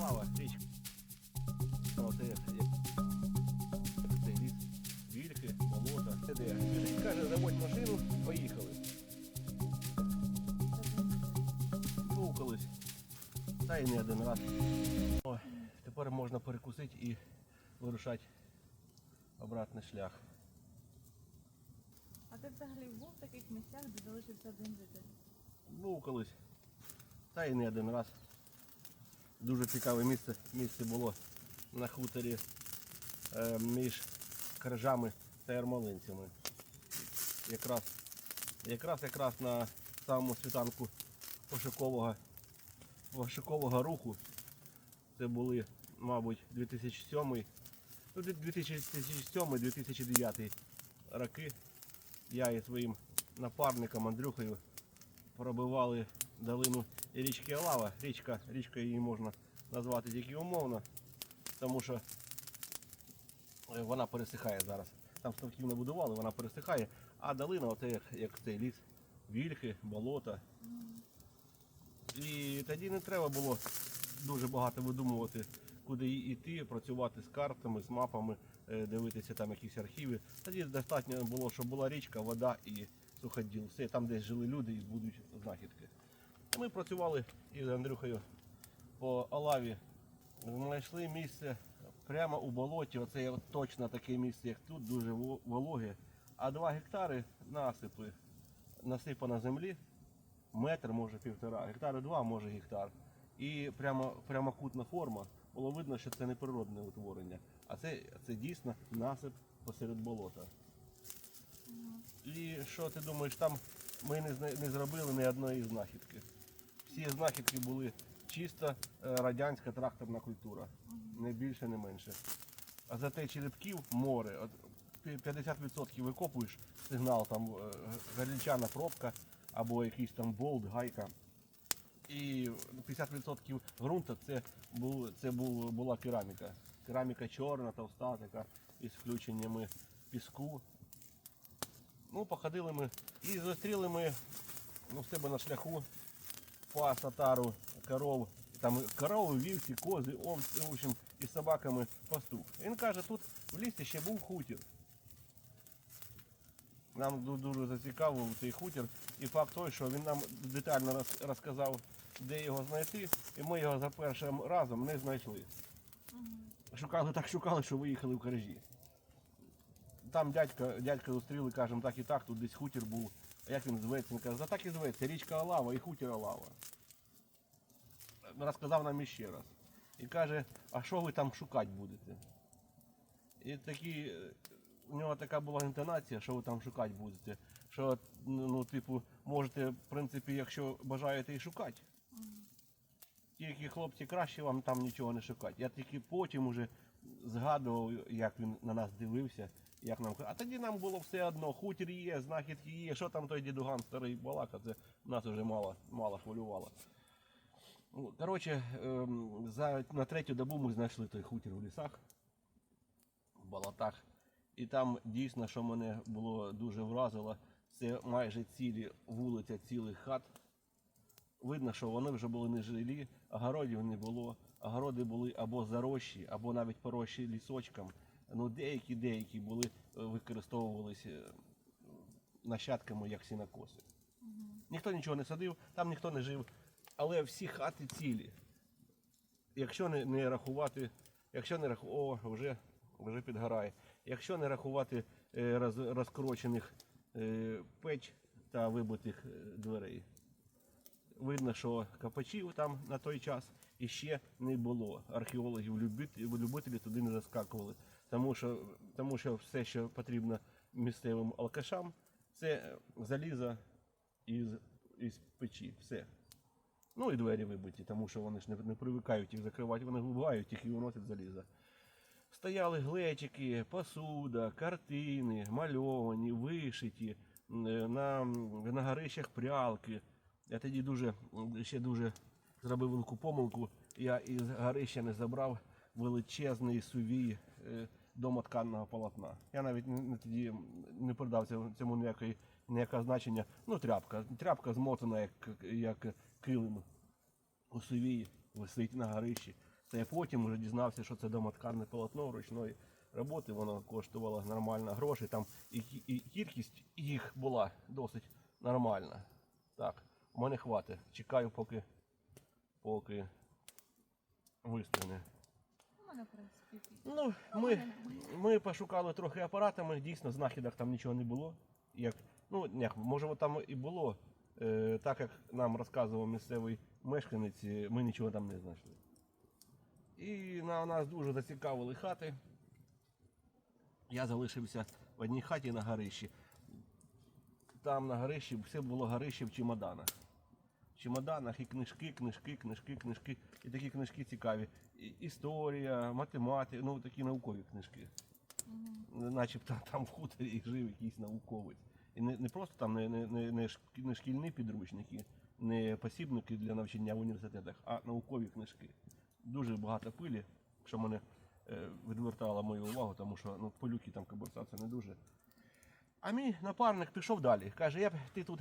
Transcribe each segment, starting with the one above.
лава, річка. Оце як цей ліс, вільхи, болота. Це де? Каже, заводь машину, поїхали. Колись. Та й не один раз. Ой, тепер можна перекусити і вирушати обратний шлях. А ти взагалі був в таких місцях, де залишився один житель? Був колись. Та й не один раз. Дуже цікаве місце. Місце було на хуторі е, між крижами та ярмолинцями. Якраз, якраз якраз на самому світанку пошукового, пошукового руху. Це були, мабуть, 2007, ну, 2007-2009 роки. Я і своїм напарником Андрюхою пробивали долину річки Алава. Річка, річка її можна назвати тільки умовно, тому що е, вона пересихає зараз. Там ставків не будували, вона пересихає, а долина оце як, як цей ліс, вільхи, болота. І тоді не треба було дуже багато видумувати, куди йти, працювати з картами, з мапами, е, дивитися там якісь архіви. Тоді достатньо було, щоб була річка, вода і суходіл. Все, там десь жили люди і будуть знахідки. Ми працювали із Андрюхою по Алаві. Знайшли місце прямо у болоті. Оце є точно таке місце, як тут, дуже вологе. А 2 гектари насипи насипано землі, метр, може півтора, гектари два, може гектар. І прямо, прямокутна форма. Було видно, що це не природне утворення, а це, це дійсно насип посеред болота. І що ти думаєш, там ми не, не зробили ні одної знахідки. Всі знахідки були чисто е, радянська тракторна культура. Не більше, не менше. А за те черепків море. 50% викопуєш сигнал, там е, галічана пробка або якийсь там болт, гайка. І 50% ґрунту це, був, це був, була кераміка. Кераміка чорна, товста, така із включеннями піску. Ну, походили ми і зустріли ми ну, в себе на шляху пас отару, коров, там корови, вівці, кози, овці, в общем, із собаками пастух. Він каже, тут в лісі ще був хутір. Нам дуже зацікавив цей хутір. І факт той, що він нам детально розказав, де його знайти, і ми його за першим разом не знайшли. Шукали так шукали, що виїхали в гаражі. Там дядька, дядька зустріли, кажемо, так і так, тут десь хутір був. А як він зветься? Він каже, «Да так і зветься, річка Алава і хутір Алава. Розказав нам іще раз. І каже, а що ви там шукати будете? І такі, у нього така була інтонація, що ви там шукати будете. Що, ну, типу, можете, в принципі, якщо бажаєте і шукати. Тільки хлопці краще вам там нічого не шукати. Я тільки потім уже згадував, як він на нас дивився, як нам а тоді нам було все одно, хутір є, знахідки є, що там той дідуган старий балака, це нас вже мало, мало хвилювало. Ну, Коротше, ем, за, на третю добу ми знайшли той хутір в лісах, в болотах. І там дійсно, що мене було дуже вразило, це майже цілі вулиця цілих хат. Видно, що вони вже були не жилі, огородів не було. Огороди були або зарощі, або навіть порощі лісочком. Ну, деякі деякі були е, використовувалися е, нащадками як сінокоси. Ніхто нічого не садив, там ніхто не жив. Але всі хати цілі. Якщо не, не рахувати, якщо не раху, о, вже, вже підгорає. Якщо не рахувати е, роз, розкорочених е, печ та вибитих е, дверей. Видно, що копачів там на той час іще не було. Археологів любителі туди не заскакували. Тому що, тому що все, що потрібно місцевим алкашам, це залізо із, із печі. Все. Ну і двері вибиті, тому що вони ж не, не привикають їх закривати, вони вибивають їх і виносять залізо. Стояли глечики, посуда, картини, мальовані, вишиті, е, на, на горищах прялки. Я тоді дуже, ще дуже зробив велику помилку. Я із горища не забрав величезний сувій домотканного полотна. Я навіть не, тоді не придав цьому, ніякої, ніякого значення. Ну, тряпка. Тряпка змотана як, як килим у сувії, висить на горищі. Це я потім вже дізнався, що це домоткарне полотно ручної роботи, воно коштувало нормально грошей. Там і, і кількість їх була досить нормальна. Так, у мене хватить. Чекаю, поки, поки вистріне. Мене, в принципі, Ну, ми, ми пошукали трохи апаратами, дійсно, знахідок там нічого не було. Як, ну, як, може, там і було. Е, так як нам розказував місцевий мешканець, е, ми нічого там не знайшли. І на нас дуже зацікавили хати. Я залишився в одній хаті на горищі. Там на горищі все було горище в чемоданах. Чемоданах і книжки, книжки, книжки, книжки. І такі книжки цікаві. І- Історія, математика, ну такі наукові книжки. Начебто там в хуторі жив якийсь науковець. І не, не просто там не, не, не, не, шкільні підручники, не посібники для навчання в університетах, а наукові книжки. Дуже багато пилі, що мене е, відвертало мою увагу, тому що ну, пилюки там конверсація не дуже. А мій напарник пішов далі. Каже, я б ти тут.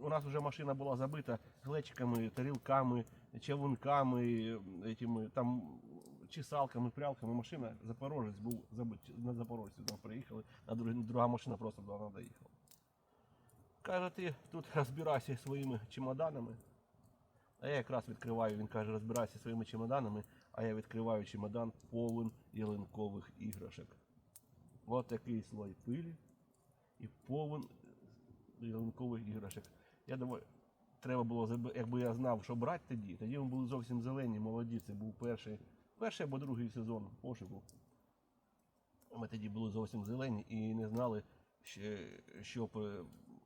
У нас вже машина була забита глечиками, тарілками, чавунками, этими, там, чесалками, прялками. Машина Запорожець був забит, на Запорожці там приїхали, а друга машина просто до нас доїхала. Каже, ти тут розбирайся своїми чемоданами. А я якраз відкриваю, він каже, розбирайся своїми чемоданами, а я відкриваю чемодан повен ялинкових іграшок. Ось такий слой пилі і повен ялинкових іграшок. Я думаю, треба було якби я знав, що брати тоді, тоді ми були зовсім зелені, молоді. Це був перший, перший або другий сезон пошуку. Ми тоді були зовсім зелені і не знали, що,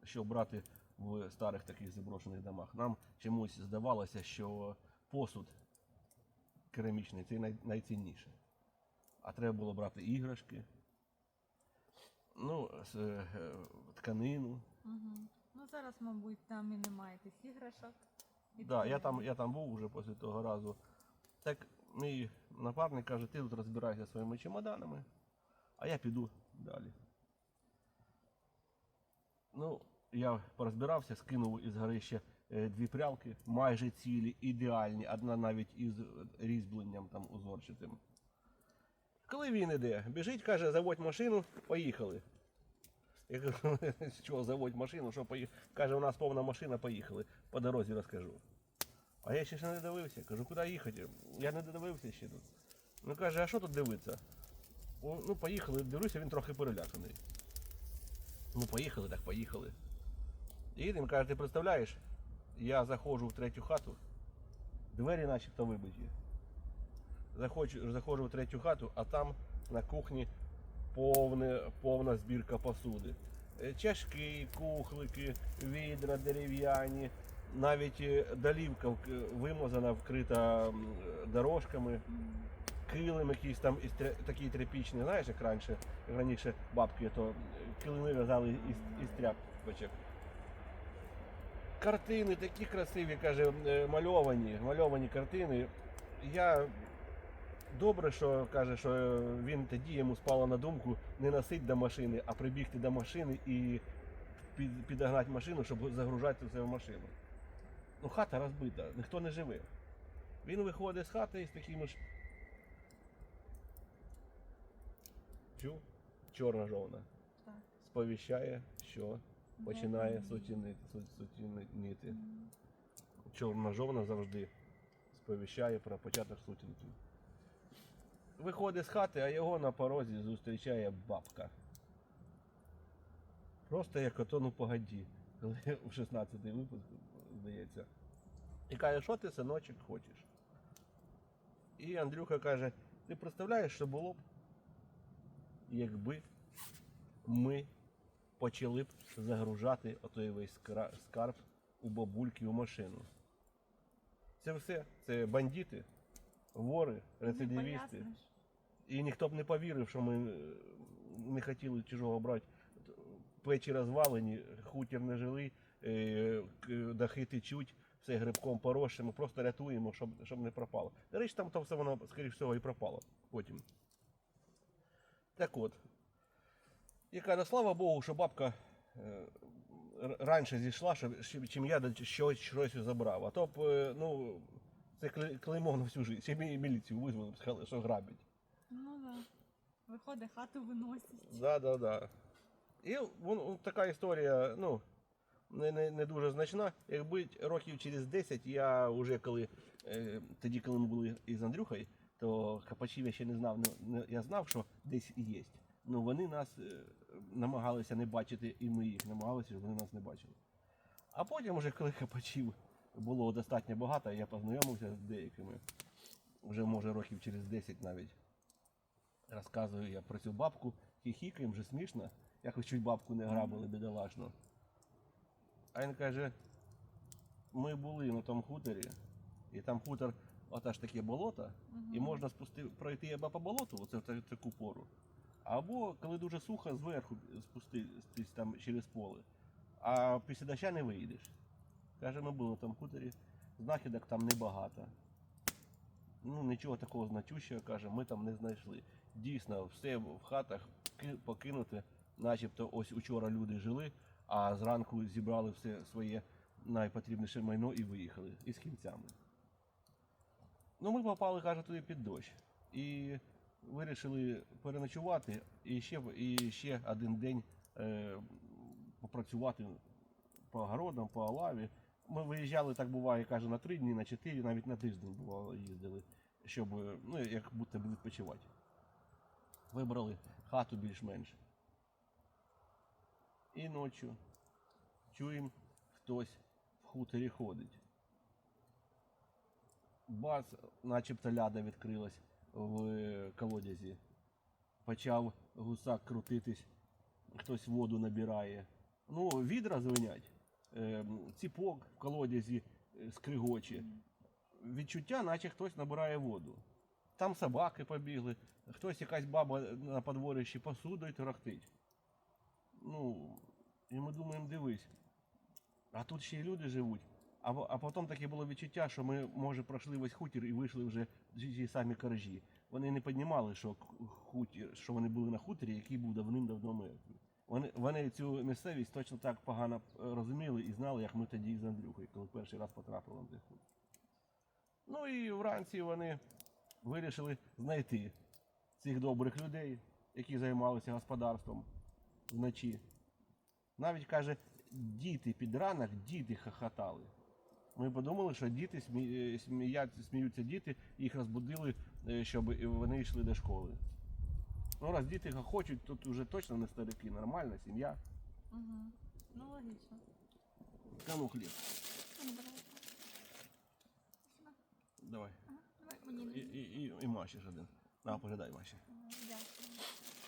що брати в старих таких заброшених домах. Нам чомусь здавалося, що посуд керамічний це най- найцінніше. А треба було брати іграшки, ну, е, тканину. Угу. Ну зараз, мабуть, там і немає тих іграшок. І Да, я там, я там був вже після того разу. Так мій напарник каже, ти тут розбирайся своїми чемоданами, а я піду далі. Ну, я порозбирався, скинув із горища е, дві прялки, майже цілі, ідеальні, одна навіть із різьбленням там узорчатим. Коли він іде, біжить, каже, заводь машину, поїхали. Я кажу, що заводь машину, що поїхали? Каже, у нас повна машина, поїхали. По дорозі розкажу. А я ще не дивився. Кажу, куди їхати? Я не додивився ще тут. Ну каже, а що тут дивитися? «О, Ну, поїхали, дивлюся, він трохи переляканий. Ну, поїхали, так поїхали. І каже, ти представляєш, я заходжу в третю хату, двері начебто вибиті. Заходжу, заходжу в третю хату, а там на кухні повне, повна збірка посуди. Е, Чашки, кухлики, відра дерев'яні, навіть е, долівка вк- вимазана, вкрита дорожками, килим якийсь там із такий тряпічний, знаєш, як раніше, як раніше бабки, то килими в'язали із, із тряпочок. Картини такі красиві, каже, е, мальовані, мальовані картини. Я добре, що каже, що е, він тоді йому спало на думку не носити до машини, а прибігти до машини і під, підогнати машину, щоб загружати це в машину. Ну, хата розбита, ніхто не живе. Він виходить з хати з такими ж. Чув? Чорна жовна. Так. Сповіщає, що починає сутінити. сутінити. Чорна жовна завжди сповіщає про початок сутінків. Виходить з хати, а його на порозі зустрічає бабка. Просто як ото ну погоді, коли в 16-й випуск, здається. І каже, що ти, синочок, хочеш? І Андрюха каже, ти представляєш, що було б, якби ми почали б загружати отой весь скарб у бабульки в машину. Це все. Це бандити, вори, Не рецидивісти. І ніхто б не повірив, що ми е, не хотіли чужого брати. Печі розвалені, хутір не жили, е, дахи течуть, все грибком поросше, ми просто рятуємо, щоб, щоб не пропало. До речі, там то все воно, скоріш всього, і пропало потім. Так от. І каже, слава Богу, що бабка е, раніше зійшла, щоб, щоб- чим я щось, щось забрав. А то б, е, ну, Це клеймо на всю життя. Ще міліцію визвали, сказали, що грабять. Ну да. Виходить, хату виносять. Да, да, да. І вон, така історія, ну, не, не, не дуже значна. Якби років через 10 я вже коли е, тоді, коли ми були із Андрюхою, то капачів я ще не знав. Не, я знав, що десь є. Ну вони нас е, намагалися не бачити, і ми їх намагалися, щоб вони нас не бачили. А потім, вже коли капачів було достатньо багато, я познайомився з деякими, вже може років через 10 навіть. Розказую я про цю бабку, хіхікаємо, вже смішно. Якось чуть бабку не грабили бідолашно. А він каже, ми були на тому хуторі, і там хутор, ота ж таке болото, і можна спусти, пройти або по болоту, оце в таку пору. Або коли дуже сухо, зверху спуститись там через поле. А після доща не вийдеш. Каже, ми були на тому хуторі, знахідок там небагато. Ну, нічого такого значущого, каже, ми там не знайшли. Дійсно, все в хатах ки- покинуте, начебто ось учора люди жили, а зранку зібрали все своє найпотрібніше майно і виїхали із кінцями. Ну, ми попали, каже, туди під дощ. І вирішили переночувати і ще, і ще один день е, попрацювати по огородам, по олаві. Ми виїжджали, так буває, каже, на три дні, на чотири, навіть на тиждень бувало їздили, щоб, е, ну, як будто би відпочивати. Вибрали хату більш-менш. І ночі чуємо, хтось в хуторі ходить. Бац, начебто ляда відкрилась в е, колодязі. Почав гусак крутитись, хтось воду набирає. Ну, відра звенять, е, ціпок в колодязі е, скригоче. Відчуття, наче хтось набирає воду. Там собаки побігли, хтось якась баба на подворищі посудою торохтить. Ну, і ми думаємо, дивись. А тут ще й люди живуть. А, а потім таке було відчуття, що ми, може, пройшли весь хутір і вийшли вже ті ті самі коржі. Вони не піднімали, що хутір, що вони були на хуторі, який був давним-давно мертвий. Вони, вони цю місцевість точно так погано е, розуміли і знали, як ми тоді з Андрюхою, коли перший раз потрапили цей хутір. Ну і вранці вони вирішили знайти цих добрих людей, які займалися господарством вночі. Навіть каже, діти під ранок, діти хохотали. Ми подумали, що діти е, сміються діти, їх розбудили, е, щоб вони йшли до школи. Ну, раз діти хохочуть, тут вже точно не старики, нормальна сім'я. Угу. Ну логічно. Та ну хліб. Давай. Ага, давай мені І, і, і, і Маші ж один. На, поглядай Маші. дякую.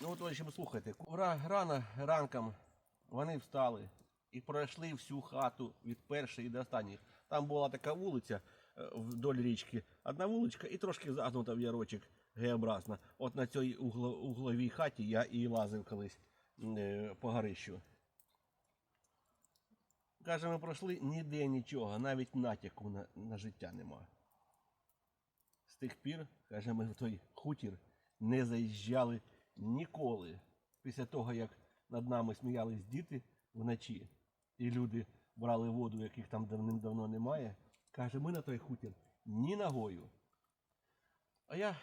Ну от ось, слухайте, ра- рано ранком вони встали і пройшли всю хату від першої до останньої. Там була така вулиця е, вдоль річки. Одна вуличка і трошки загнута в ярочок Г-образно. От на цій угловій хаті я і лазив колись е, по горищу. Каже, ми пройшли ніде нічого, навіть натяку на, на життя нема. З тих пір, каже, ми в той хутір не заїжджали ніколи. Після того, як над нами сміялись діти вночі, і люди брали воду, яких там давним-давно немає, каже, ми на той хутір ні ногою. А я,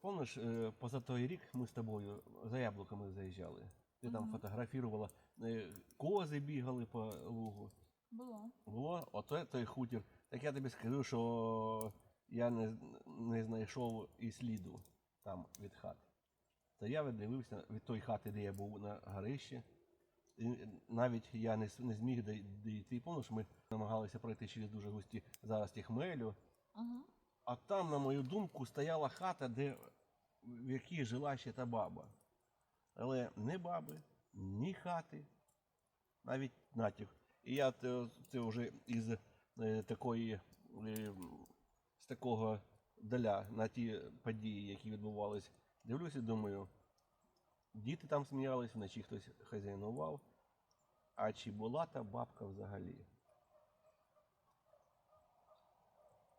помниш, е, поза той рік ми з тобою за яблуками заїжджали. Ти там фотографувала, е, кози бігали по лугу. Було. Було, ото той хутір. Так я тобі скажу, що я не, не знайшов і сліду там від хат. То я віддивився від той хати, де я був на горищі. І навіть я не, не зміг дійти. Помниш, ми намагалися пройти через дуже густі зарості хмелю. Угу. А там, на мою думку, стояла хата, де, в якій жила ще та баба. Але ні баби, ні хати, навіть натяк. І я те- це вже із е, такої, е, з такого даля на ті події, які відбувались, дивлюся думаю, діти там сміялись, вночі хтось хазяйнував. А чи була та бабка взагалі?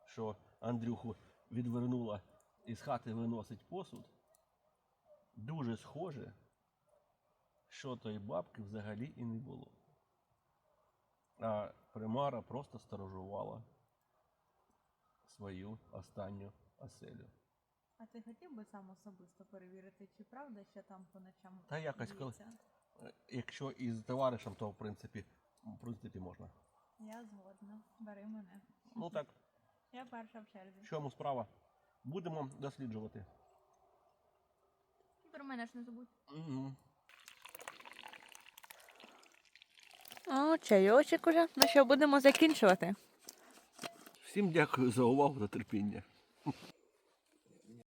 Що Андрюху відвернула із хати виносить посуд. Дуже схоже, що тої бабки взагалі і не було. А примара просто сторожувала свою останню оселю. А ти хотів би сам особисто перевірити, чи правда, що там по ночам Та якось коли- Якщо із товаришем, то в принципі, в принципі можна. Я згодна. Бери мене. Ну так, Я перша в черзі. в чому справа? Будемо досліджувати. Про мене ж не забудь. Мгм. О, чайочок уже. Ну що, будемо закінчувати. Всім дякую за увагу та терпіння.